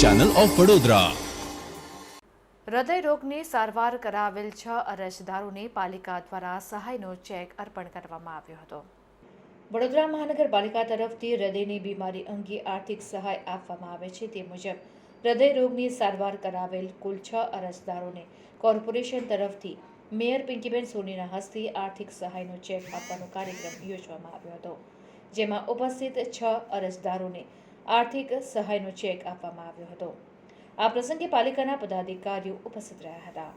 Channel of Vadodara હૃદય રોગની સારવાર કરાવેલ છ અરજદારોને પાલિકા દ્વારા સહાયનો ચેક અર્પણ કરવામાં આવ્યો હતો. વડોદરા મહાનગરપાલિકા તરફથી હૃદયની બીમારી અંગે આર્થિક સહાય આપવામાં આવે છે તે મુજબ હૃદય રોગની સારવાર કરાવેલ કુલ છ અરજદારોને કોર્પોરેશન તરફથી મેયર પિંકીબેન સોનીના હસ્તે આર્થિક સહાયનો ચેક આપવાનો કાર્યક્રમ યોજવામાં આવ્યો હતો, જેમાં ઉપસ્થિત છ અરજદારોને આર્થિક સહાયનો ચેક આપવામાં આવ્યો હતો. આ પ્રસંગે પાલિકાના પદાધિકારીઓ ઉપસ્થિત રહ્યા હતા.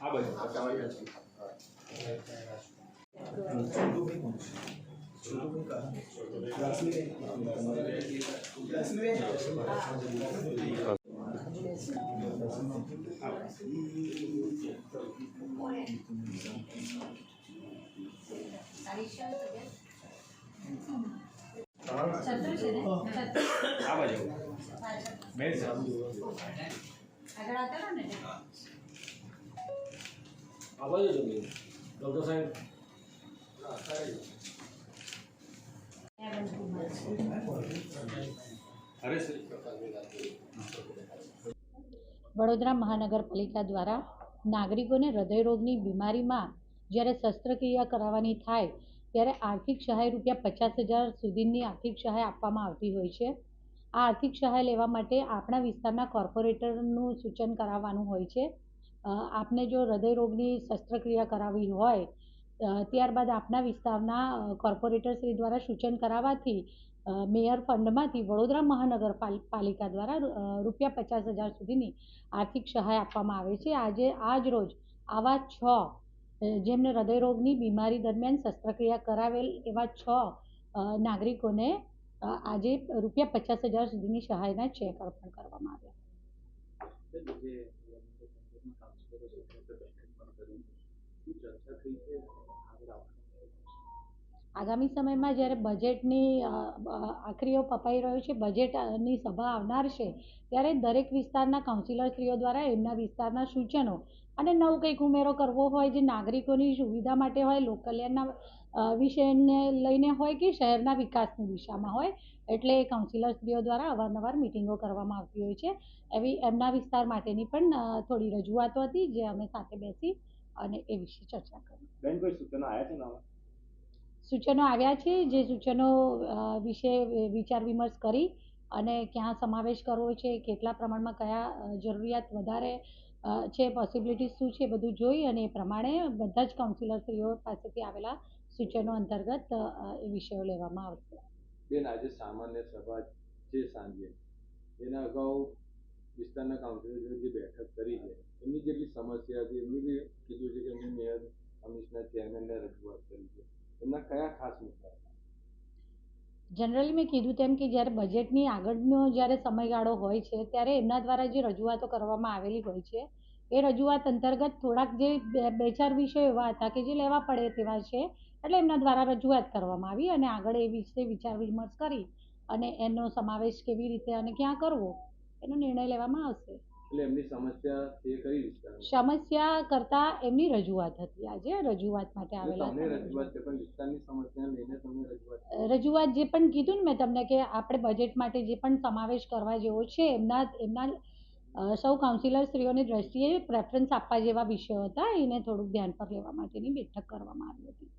阿伟，他讲了一个情况。嗯，成都没空气。成都没关系。成都没关系。哪里需要这边？成都这边。啊，不行。没事。还在那等着呢。આવાજ જમી ડોક્ટર સાહેબ? વડોદરા મહાનગરપાલિકા દ્વારા નાગરિકોને હૃદયરોગની બીમારીમાં જ્યારે શસ્ત્રક્રિયા કરાવવાની થાય, ત્યારે આર્થિક સહાય રૂપિયા પચાસ હજાર સુધીની આર્થિક સહાય આપવામાં આવતી હોય છે. આ આર્થિક સહાય લેવા માટે આપણા વિસ્તારના કોર્પોરેટરનું સૂચન કરાવવાનું હોય છે. આપને જો હૃદયરોગની શસ્ત્રક્રિયા કરાવવી હોય ત્યારબાદ આપના વિસ્તારના કોર્પોરેટરશ્રી દ્વારા સૂચન કરાવવાથી મેયર ફંડમાંથી વડોદરા મહાનગર પાલિકા દ્વારા રૂપિયા પચાસ હજાર સુધીની આર્થિક સહાય આપવામાં આવે છે. આજે, આજ રોજ આવા છ જેમને હૃદયરોગની બીમારી દરમિયાન શસ્ત્રક્રિયા કરાવેલ એવા છ નાગરિકોને આજે રૂપિયા પચાસ હજાર સુધીની સહાયના ચેક અર્પણ કરવામાં આવ્યા. આગામી સમયમાં જ્યારે બજેટની આખરીઓ પપાઈ રહ્યો છે બજેટની સભા આવનાર છે, ત્યારે દરેક વિસ્તારના કાઉન્સિલરશ્રીઓ દ્વારા એમના વિસ્તારના સૂચનો અને નવું કંઈક ઉમેરો કરવો હોય જે નાગરિકોની સુવિધા માટે હોય લોકકલ્યાણના વિષયને લઈને હોય કે શહેરના વિકાસની દિશામાં હોય, એટલે કાઉન્સિલરશ્રીઓ દ્વારા અવારનવાર મિટિંગો કરવામાં આવતી હોય છે. એવી એમના વિસ્તાર માટેની પણ થોડી રજૂઆતો હતી, જે અમે સાથે બેસી અને એ વિશે ચર્ચા કરી. બેન કોઈ સૂચનો આવ્યા છે ને સૂચનો આવ્યા છે જે સૂચનો વિશે વિચાર વિમર્શ કરી અને ક્યાં સમાવેશ કરવો છે કેટલા પ્રમાણમાં કયા જરૂરિયાત વધારે છે પોસિબિલિટી શું છે બધું જોઈ અને એ પ્રમાણે બધા જ કાઉન્સિલરશ્રીઓ પાસેથી આવેલા સૂચનો અંતર્ગત એ વિષયો લેવામાં આવશે. બેન આજે સામાન્ય સભા છે સાંજે એના અગાઉ વિસ્તારના કાઉન્સિલર જે બેઠક કરી છે એમની જેટલી સમસ્યા હતી એમની બી કીધું છે કે એમની મેયર કમિશનર ચેરમેનને રજૂઆત કરી છે એમના કયા ખાસ મુદ્દા હતા? જનરલી મેં કીધું તેમ કે જ્યારે બજેટની આગળનો જ્યારે સમયગાળો હોય છે, ત્યારે એમના દ્વારા જે રજૂઆતો કરવામાં આવેલી હોય છે, એ રજૂઆત અંતર્ગત થોડાક જે બે- ચાર વિષયો એવા હતા કે જે લેવા પડે તેવા છે, એટલે એમના દ્વારા રજૂઆત કરવામાં આવી અને આગળ એ વિશે વિચાર વિમર્શ કરી અને એનો સમાવેશ કેવી રીતે અને ક્યાં કરવો, એનો નિર્ણય લેવામાં આવશે. એટલે એમની સમસ્યા તે કઈ સમસ્યા કરતા એમની રજૂઆત હતી. આજે રજૂઆત માટે આવેલા તમને રજૂઆત છે પણ વિસ્તારની સમસ્યાને લઈને તમને રજૂઆત રજૂઆત જે પણ કીધું ને મેં તમને કે આપણે બજેટ માટે જે પણ સમાવેશ કરવા જેવો છે એમના એમના સૌ સૌ કાઉન્સિલરશ્રીઓની દ્રષ્ટિએ પ્રેફરન્સ આપવા જેવા વિષયો હતા. એને થોડુંક ધ્યાન પર લેવા માટેની બેઠક કરવામાં આવી હતી.